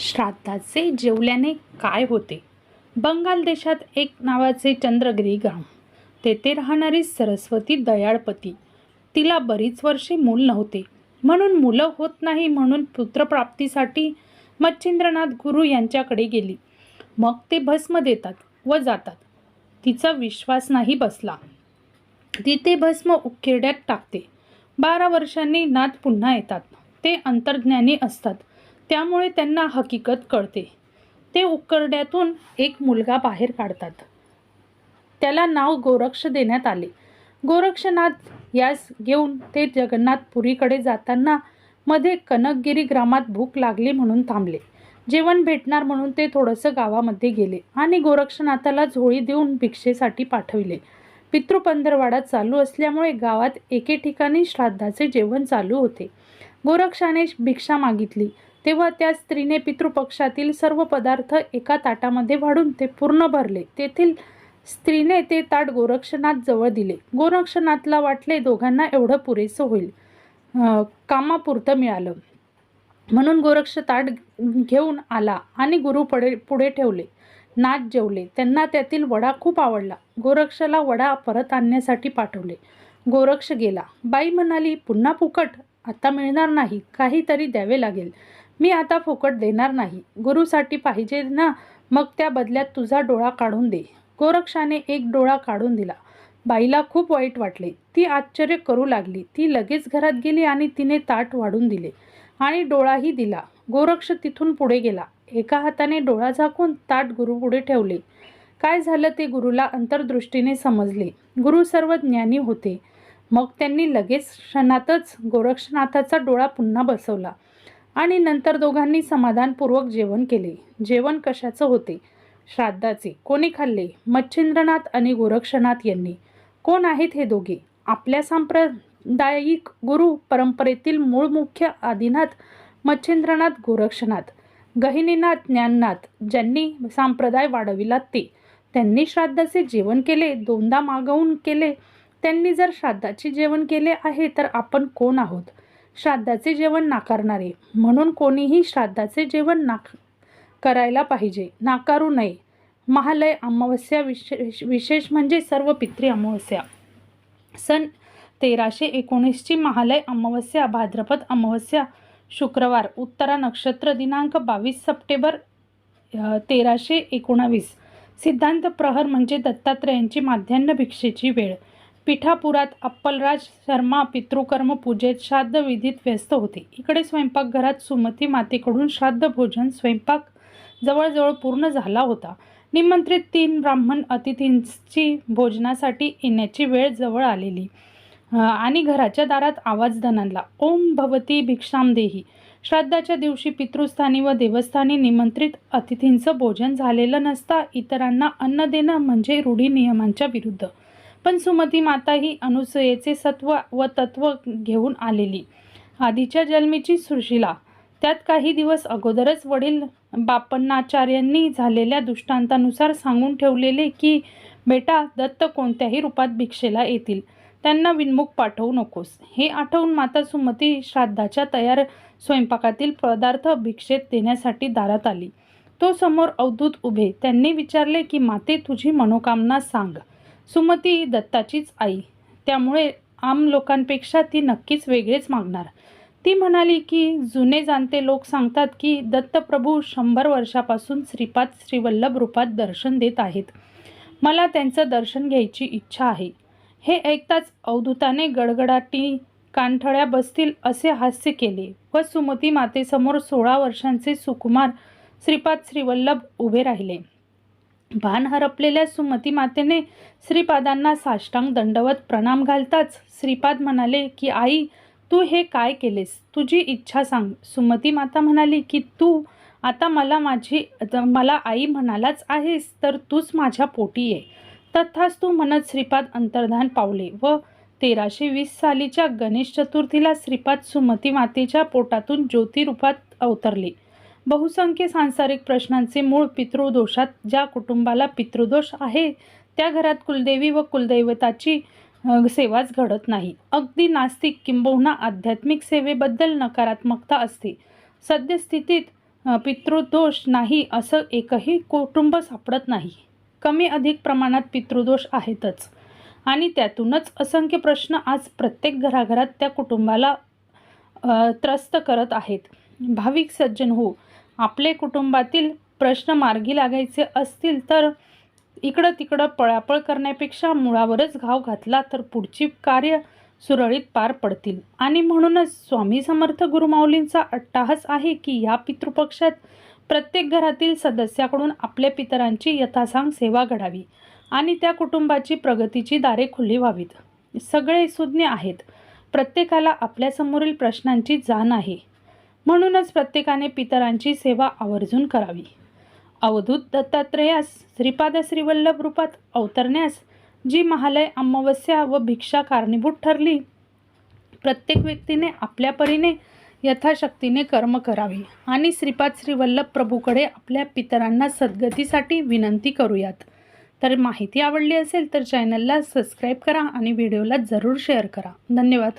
श्राद्धाचे जेवल्याने काय होते? बंगाल देशात एक नावाचे चंद्रगिरी ग्राम तेथे राहणारी सरस्वती दयाळपती. तिला बरीच वर्षे मूल नव्हते. म्हणून मुलं होत नाही म्हणून पुत्रप्राप्तीसाठी मच्छिंद्रनाथ गुरु यांच्याकडे गेली. मग ते भस्म देतात व जातात. तिचा विश्वास नाही बसला. तिथे भस्म उकिरड्यात टाकते. बारा वर्षांनी नाथ पुन्हा येतात. ते अंतर्ज्ञानी असतात. त्यामुळे त्यांना हकीकत कळते. ते उकरड्यातून एक मुलगा बाहेर काढतात. त्याला नाव गोरक्ष देण्यात आले. गोरक्षनाथ यास घेऊन ते जगन्नाथपुरीकडे जाताना मध्ये कनकगिरी ग्रामात भूक लागली म्हणून थांबले. जेवण भेटणार म्हणून ते थोडंसं गावामध्ये गेले आणि गोरक्षनाथाला झोळी देऊन भिक्षेसाठी पाठविले. पितृपंधरवाडा चालू असल्यामुळे गावात एके ठिकाणी श्राद्धाचे जेवण चालू होते. गोरक्षाने भिक्षा मागितली. तेव्हा त्या स्त्रीने पितृपक्षातील सर्व पदार्थ एका ताटामध्ये वाढून ते पूर्ण भरले. तेथील स्त्रीने ते ताट गोरक्षनाथ जवळ दिले. गोरक्षनाथला वाटले दोघांना एवढं पुरेसं होईल. कामापुरतं मिळालं. म्हणून गोरक्ष ताट घेऊन आला आणि गुरु पुढे पुढे ठेवले. नाथ जेवले. त्यांना त्यातील वडा खूप आवडला. गोरक्षला वडा परत आणण्यासाठी पाठवले. गोरक्ष गेला. बाई म्हणाली पुन्हा फुकट? आता मिळणार नाही. काहीतरी द्यावे लागेल. मी आता फुकट देणार नाही. गुरुसाठी पाहिजे ना मग त्या बदल्यात तुझा डोळा काढून दे. गोरक्षाने एक डोळा काढून दिला. बाईला खूप वाईट वाटले. ती आश्चर्य करू लागली. ती लगेच घरात गेली आणि तिने ताट वाढून दिले आणि डोळाही दिला. गोरक्ष तिथून पुढे गेला. एका हाताने डोळा झाकून ताट गुरुपुढे ठेवले. काय झालं ते गुरुला अंतर्दृष्टीने समजले. गुरु सर्व ज्ञानी होते. मग त्यांनी लगेच क्षणातच गोरक्षनाथाचा डोळा पुन्हा बसवला. आणि नंतर दोघांनी समाधानपूर्वक जेवण केले. जेवण कशाचं होते? श्राद्धाचे. कोणी खाल्ले? मच्छिंद्रनाथ आणि गोरक्षनाथ यांनी. कोण आहेत हे दोघे? आपल्या सांप्रदायिक गुरु परंपरेतील मूळ मुख्य आदिनाथ मच्छिंद्रनाथ गोरक्षनाथ. गहिनीनाथ ज्ञाननाथ ज्यांनी संप्रदाय वाढविला ते. त्यांनी श्राद्धाचे जेवण केले दोनदा मागवून केले. त्यांनी जर श्राद्धाचे जेवण केले आहे तर आपण कोण आहोत? श्राद्धाचे जेवण नाकारणारे. म्हणून कोणीही श्राद्धाचे जेवण नाक करायला पाहिजे. नाकारू नये. महालय अमावस्या विशेष विशेष म्हणजे सर्व पितृ अमावस्या. सन तेराशे एकोणीसची महालय अमावस्या भाद्रपद अमावस्या शुक्रवार उत्तरा नक्षत्र दिनांक बावीस सप्टेंबर तेराशे एकोणावीस. सिद्धांत प्रहर म्हणजे दत्तात्रयांची माध्यान्ह भिक्षेची वेळ. पिठापुरात अप्पलराज शर्मा पितृकर्म पूजेत श्राद्ध विधीत व्यस्त होते. इकडे स्वयंपाकघरात सुमती मातेकडून श्राद्ध भोजन स्वयंपाक जवळजवळ पूर्ण झाला होता. निमंत्रित तीन ब्राह्मण अतिथींची भोजनासाठी येण्याची वेळ जवळ आलेली. आणि घराच्या दारात आवाज दणाणला. ओम भवती भिक्षाम देही. श्राद्धाच्या दिवशी पितृस्थानी व देवस्थानी निमंत्रित अतिथींचं भोजन झालेलं नसता इतरांना अन्न देणं म्हणजे रूढी नियमांच्या विरुद्ध. पण सुमती माता ही अनुसयेचे सत्व व तत्व घेऊन आलेली. आधीच्या जन्मीची सुशिला त्यात काही दिवस अगोदरच वडील बापन्नाचार्यांनी झालेल्या दृष्टांतानुसार सांगून ठेवलेले की बेटा दत्त कोणत्याही रूपात भिक्षेला येतील. त्यांना विनमुख पाठवू नकोस. हे आठवून माता सुमती श्राद्धाच्या तयार स्वयंपाकातील पदार्थ भिक्षेत देण्यासाठी दारात आली. तो समोर अवधूत उभे. त्यांनी विचारले की माते तुझी मनोकामना सांग. सुमती ही दत्ताचीच आई. त्यामुळे आम लोकांपेक्षा ती नक्कीच वेगळेच मागणार. ती म्हणाली की जुने जाणते लोक सांगतात की दत्तप्रभू शंभर वर्षापासून श्रीपाद श्रीवल्लभ रूपात दर्शन देत आहेत. मला त्यांचं दर्शन घ्यायची इच्छा आहे. हे ऐकताच अवधूताने गडगडाटी कानठळ्या बसतील असे हास्य केले व सुमती मातेसमोर सोळा वर्षांचे सुकुमार श्रीपाद श्रीवल्लभ उभे राहिले. भान हरपलेल्या सुमती मातेने श्रीपादांना साष्टांग दंडवत प्रणाम घालताच श्रीपाद म्हणाले की आई तू हे काय केलेस? तुझी इच्छा सांग. सुमती माता म्हणाली की तू आता मला माझी मला आई म्हणालाच आहेस तर तूच माझ्या पोटी ये. तथाच तू म्हणत श्रीपाद अंतर्धान पावले व तेराशे वीस सालीच्या गणेश चतुर्थीला श्रीपाद सुमती मातेच्या पोटातून ज्योतिरूपात अवतरले. बहुसंख्य सांसारिक प्रश्नांचे मूळ पितृदोषात ज्या कुटुंबाला पितृदोष आहे त्या घरात कुलदेवी व कुलदैवताची सेवाच घडत नाही. अगदी नास्तिक किंबहुना आध्यात्मिक सेवेबद्दल नकारात्मकता असते. सद्यस्थितीत पितृदोष नाही असं एकही कुटुंब सापडत नाही. कमी अधिक प्रमाणात पितृदोष आहेतच. आणि त्यातूनच असंख्य प्रश्न आज प्रत्येक घराघरात त्या कुटुंबाला त्रस्त करत आहेत. भाविक सज्जन हो आपले कुटुंबातील प्रश्न मार्गी लागायचे असतील तर इकडं तिकडं पळापळ करण्यापेक्षा मुळावरच घाव घातला तर पुढची कार्य सुरळीत पार पडतील. आणि म्हणूनच स्वामी समर्थ गुरुमाऊलींचा अट्टाहास आहे की या पितृपक्षात प्रत्येक घरातील सदस्याकडून आपल्या पितरांची यथासांग सेवा घडावी आणि त्या कुटुंबाची प्रगतीची दारे खुली व्हावीत. सगळे सुज्ञ आहेत. प्रत्येकाला आपल्यासमोरील प्रश्नांची जाण आहे. म्हणूनच प्रत्येकाने पितरांची सेवा आवर्जून करावी. अवधूत दत्तात्रेयास श्रीपाद श्रीवल्लभ रूपात अवतरण्यास जी महालय अमावस्या व भिक्षा कारणीभूत ठरली प्रत्येक व्यक्तीने आपल्या परीने यथाशक्तीने कर्म करावे आणि श्रीपाद श्रीवल्लभ प्रभूकडे आपल्या पितरांना सद्गतीसाठी विनंती करूयात. तर माहिती आवडली असेल तर चॅनलला सबस्क्राईब करा आणि व्हिडिओला जरूर शेअर करा. धन्यवाद.